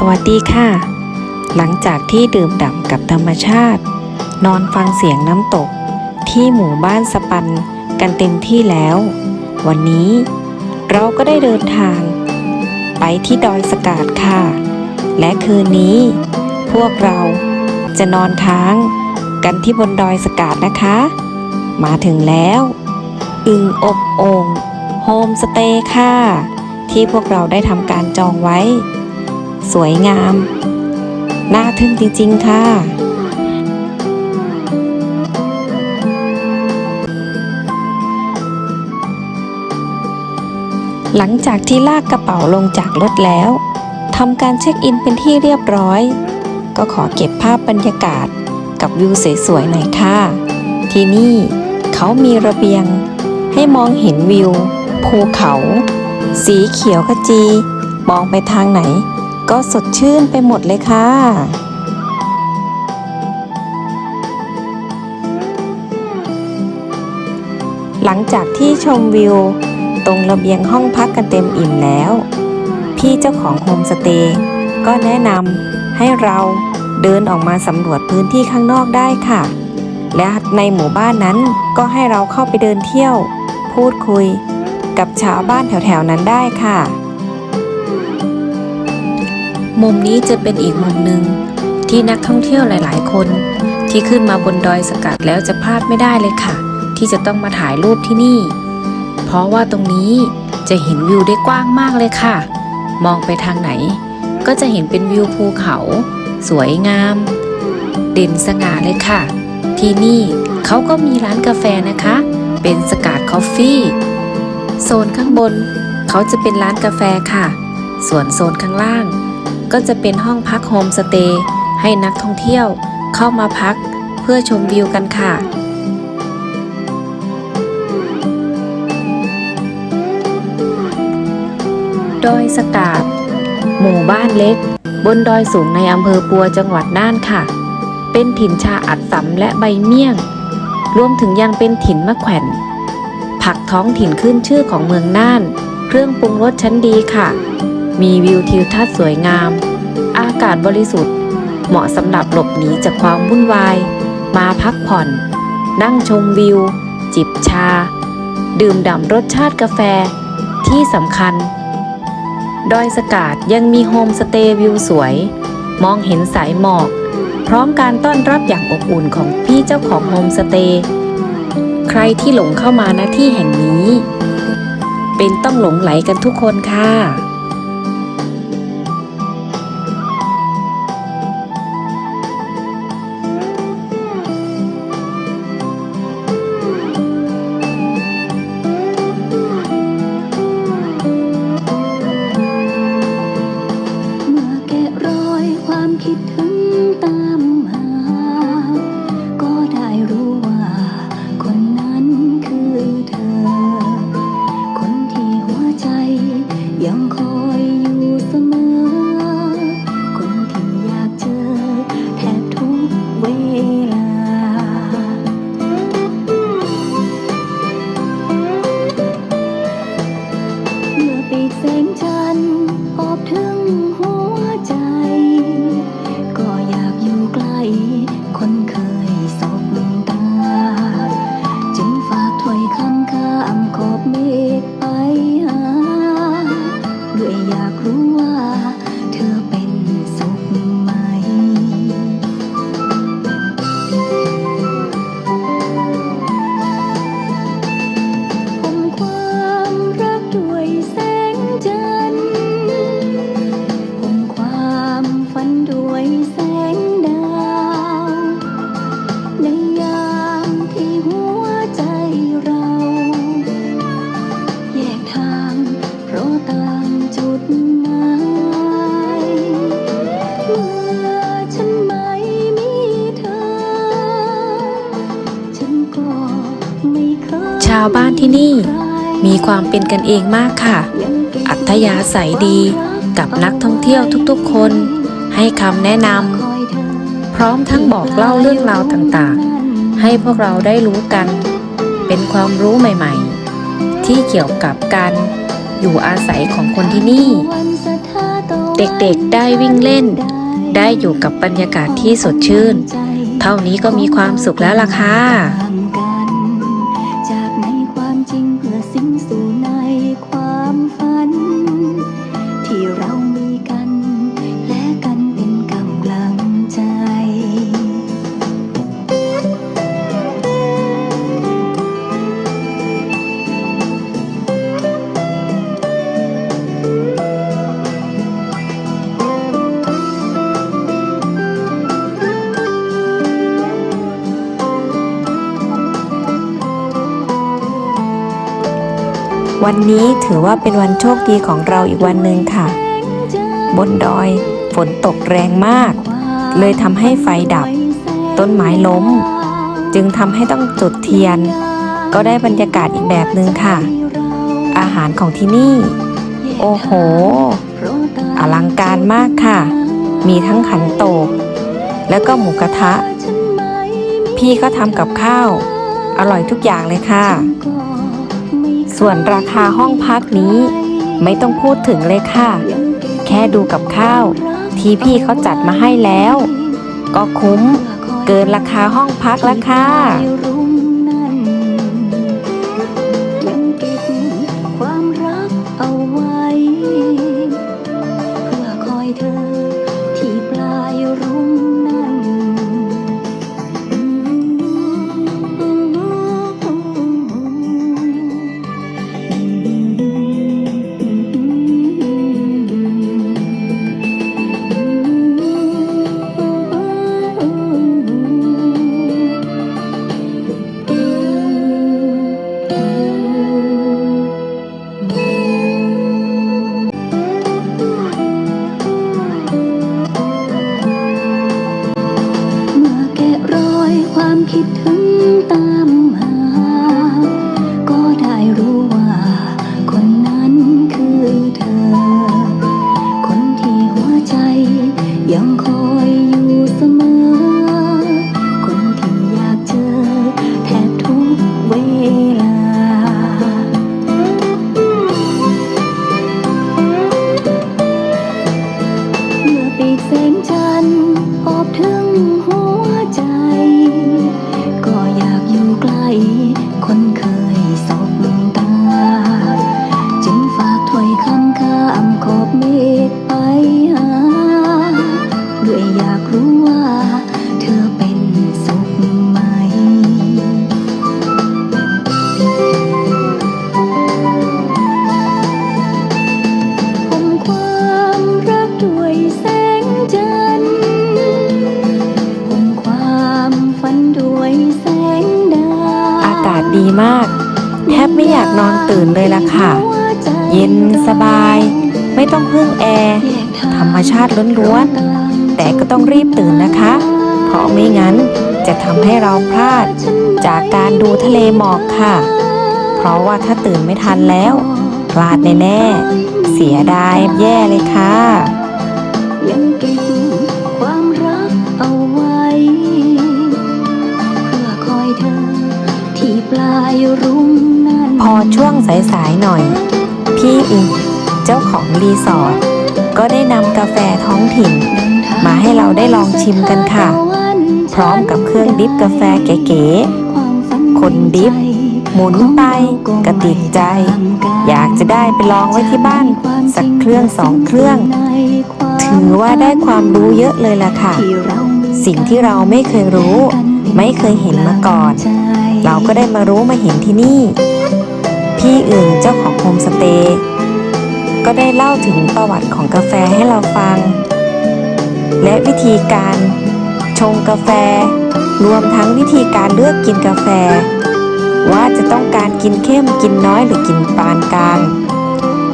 สวัสดีค่ะ หลังจากที่ดื่มด่ำกับธรรมชาติ นอนฟังเสียงน้ำตก ที่หมู่บ้านสปันกันเต็มที่แล้ว วันนี้เราก็ได้เดินทาง ไปที่ดอยสกาดค่ะ และคืนนี้ พวกเราจะนอนค้างกันที่บนดอยสกาดนะคะ มาถึงแล้ว อึงอบโอ่งโฮมสเตย์ค่ะ ที่พวกเราได้ทำการจองไว้ สวยงาม น่าทึ่งจริง ๆ ค่ะ หลังจากที่ลากกระเป๋าลงจากรถแล้วทำการเช็คอินเป็นที่เรียบร้อย ก็ขอเก็บภาพบรรยากาศกับวิวสวยๆหน่อยค่ะ ที่นี่เขามีระเบียง ให้มองเห็นวิว ภูเขา สีเขียวขจี มองไปทางไหน ก็สดชื่นไปหมดเลยค่ะ หลังจากที่ชมวิว ตรงระเบียงห้องพักกันเต็มอิ่มแล้ว พี่เจ้าของโฮมสเตย์ก็แนะนำให้เราเดินออกมาสำรวจพื้นที่ข้างนอกได้ค่ะ และในหมู่บ้านนั้นก็ให้เราเข้าไปเดินเที่ยว พูดคุยกับชาวบ้านแถวๆนั้นได้ค่ะ มุมนี้จะเป็นอีกมุมหนึ่งที่นักท่องเที่ยวหลาย ๆ คน ที่ขึ้นมาบนดอยสกัดแล้วจะพลาดไม่ได้เลยค่ะ ที่จะต้องมาถ่ายรูปที่นี่ เพราะว่าตรงนี้จะเห็นวิวได้กว้างมากเลยค่ะ มองไปทางไหน ก็จะเห็นเป็นวิวภูเขา สวยงาม เด่นสง่าเลยค่ะ ที่นี่เขาก็มีร้านกาแฟนะคะ เป็นสกาดคอฟฟี่โซนข้างบน เขาจะเป็นร้านกาแฟค่ะ ส่วนโซนข้างล่าง ก็จะเป็นห้องพักโฮมสเตย์ให้นักท่องเที่ยวเข้ามาพักเพื่อชมวิวกันค่ะดอยสกาดหมู่บ้านเล็ก บนดอยสูงในอำเภอปัวจังหวัดน่านค่ะ เป็นถิ่นชาอัดสำและใบเมี่ยง รวมถึงยังเป็นถิ่นมะแขวนผักท้องถิ่นขึ้นชื่อของเมืองน่าน เครื่องปรุงรสชั้นดีค่ะ มีวิวทิวทัศน์สวยงาม อากาศบริสุทธิ์ เหมาะสำหรับหลบหนีจากความวุ่นวาย มาพักผ่อน นั่งชมวิว จิบชา ดื่มด่ำรสชาติกาแฟ ที่สำคัญ ดอยสกาดยังมีโฮมสเตย์วิวสวย มองเห็นสายหมอก พร้อมการต้อนรับอย่างอบอุ่นของพี่เจ้าของโฮมสเตย์ใครที่หลงเข้ามาณที่แห่งนี้ เป็นต้องหลงไหลกันทุกคนค่ะ ที่นี่ มีความเป็นกันเองมากค่ะ อัธยาศัยดีกับนักท่องเที่ยวทุกๆคน ให้คำแนะนำพร้อมทั้งบอกเล่าเรื่องราวต่างๆ ให้พวกเราได้รู้กัน เป็นความรู้ใหม่ๆ ที่เกี่ยวกับการอยู่อาศัยของคนที่นี่ เด็กๆได้วิ่งเล่น ได้อยู่กับบรรยากาศที่สดชื่น เท่านี้ก็มีความสุขแล้วล่ะค่ะ วันนี้ถือว่าเป็นวันโชคดีของเราอีกวันหนึ่งค่ะ บนดอยฝนตกแรงมาก เลยทำให้ไฟดับ ต้นไม้ล้ม จึงทำให้ต้องจุดเทียน ก็ได้บรรยากาศอีกแบบหนึ่งค่ะ อาหารของที่นี่ โอ้โห อลังการมากค่ะ มีทั้งขันโตก แล้วก็หมูกระทะ พี่ก็ทำกับข้าว อร่อยทุกอย่างเลยค่ะ ส่วนราคาห้องพักนี้ ไม่ต้องพูดถึงเลยค่ะ แค่ดูกับข้าว ที่พี่เขาจัดมาให้แล้ว ก็คุ้ม เกินราคาห้องพักแล้วค่ะ ค่ะ เย็นสบาย ไม่ต้องพึ่งแอร์ธรรมชาติล้วนๆ แต่ก็ต้องรีบตื่นนะคะ เพราะไม่งั้นจะทำให้เราพลาดจากการดูทะเลหมอกค่ะ เพราะว่าถ้าตื่นไม่ทันแล้ว พลาดแน่ๆ เสียดายแย่เลยค่ะยังเก็บความรักเอาไว้ เพื่อคอยเธอที่ปลายรุ่งนั้น พอช่วงสายๆหน่อย พี่อิงเจ้าของรีสอร์ทก็ได้นำกาแฟท้องถิ่น มาให้เราได้ลองชิมกันค่ะ พร้อมกับเครื่องดริฟกาแฟเก๋ๆคนดริฟหมุนไปกระติกใจ อยากจะได้ไปลองไว้ที่บ้าน สักเครื่องสองเครื่อง ถือว่าได้ความรู้เยอะเลยล่ะค่ะ สิ่งที่เราไม่เคยรู้ ไม่เคยเห็นมาก่อน เราก็ได้มารู้มาเห็นที่นี่ พี่อึ่งเจ้าของโฮมสเตย์ก็ได้เล่าถึงประวัติของกาแฟให้เราฟัง และวิธีการชงกาแฟ รวมทั้งวิธีการเลือกกินกาแฟ ว่าจะต้องการกินเข้มกินน้อยหรือกินปานกลาง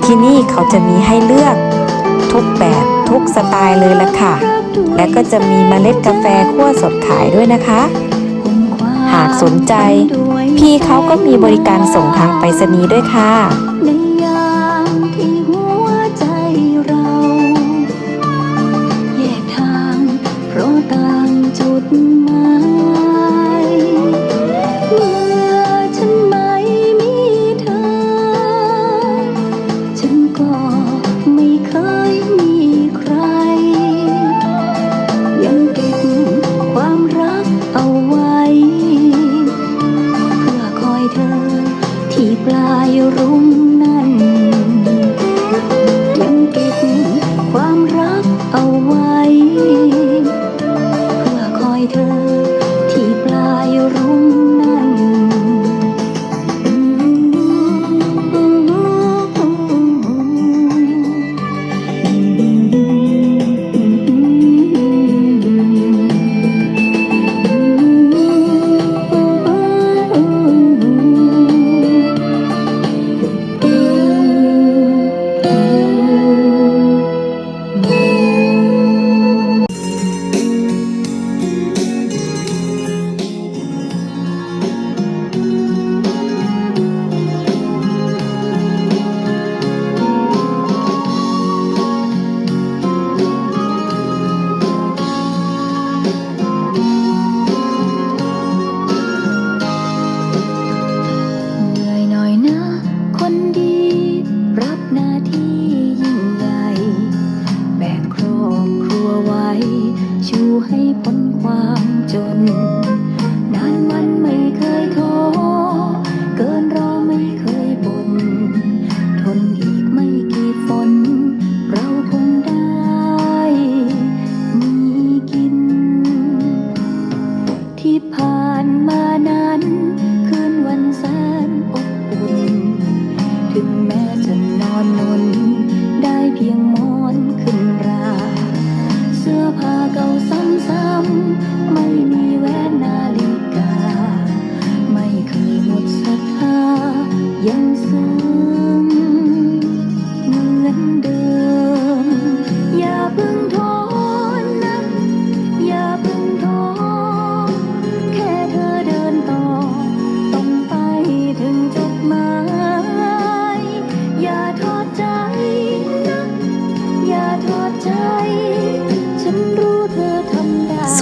ที่นี่เขาจะมีให้เลือกทุกแบบทุกสไตล์เลยละค่ะ และก็จะมีเมล็ดกาแฟคั่วสดขายด้วยนะคะากสนใจ พี่เขาก็มีบริการส่งทางไปรษณีย์ด้วยค่ะ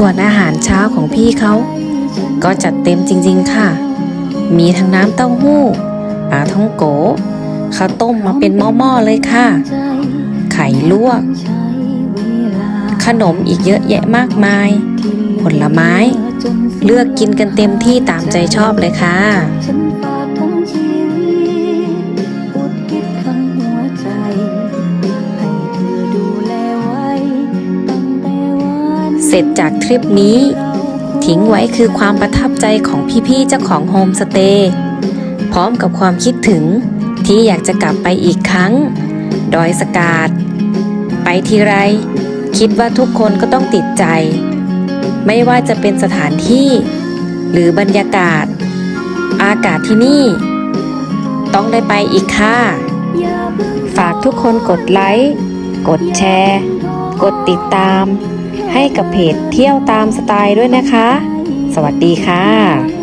ส่วนอาหารเช้าของพี่เขา ก็จัดเต็มจริงๆค่ะ มีทั้งน้ำเต้าหู้ปลาท่องโกข้าวต้มมาเป็นหม้อๆเลยค่ะ ไข่ลวก ขนมอีกเยอะแยะมากมาย ผลไม้ เลือกกินกันเต็มที่ตามใจชอบเลยค่ะ เสร็จจากทริปนี้ ทิ้งไว้คือความประทับใจของพี่ๆเจ้าของโฮมสเตย์พร้อมกับความคิดถึงที่อยากจะกลับไปอีกครั้ง ดอยสกาดไปทีไร คิดว่าทุกคนก็ต้องติดใจ ไม่ว่าจะเป็นสถานที่ หรือบรรยากาศ อากาศที่นี่ ต้องได้ไปอีกค่ะ ฝากทุกคนกดไลค์ กดแชร์ กดติดตาม ให้กับเพจเที่ยวตามสไตล์ด้วยนะคะ สวัสดีค่ะ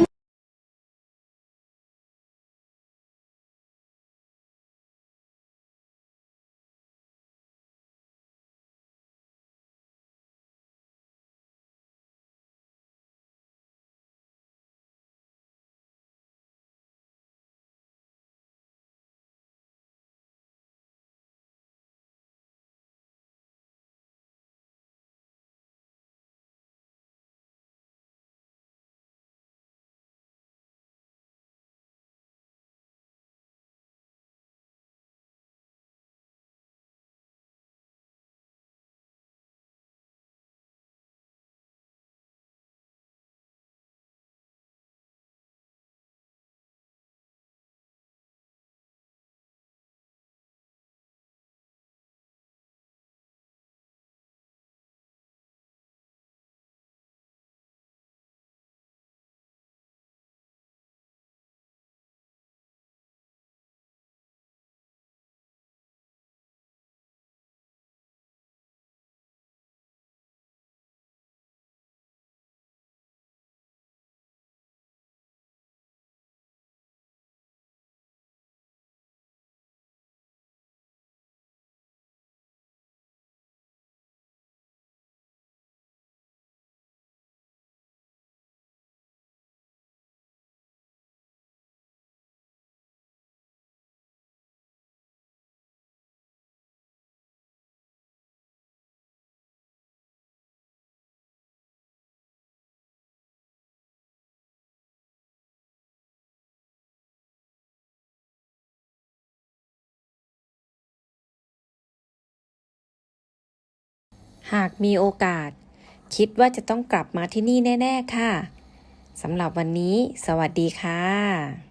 หากมีโอกาส คิดว่าจะต้องกลับมาที่นี่แน่ ๆ ค่ะ สำหรับวันนี้ สวัสดีค่ะ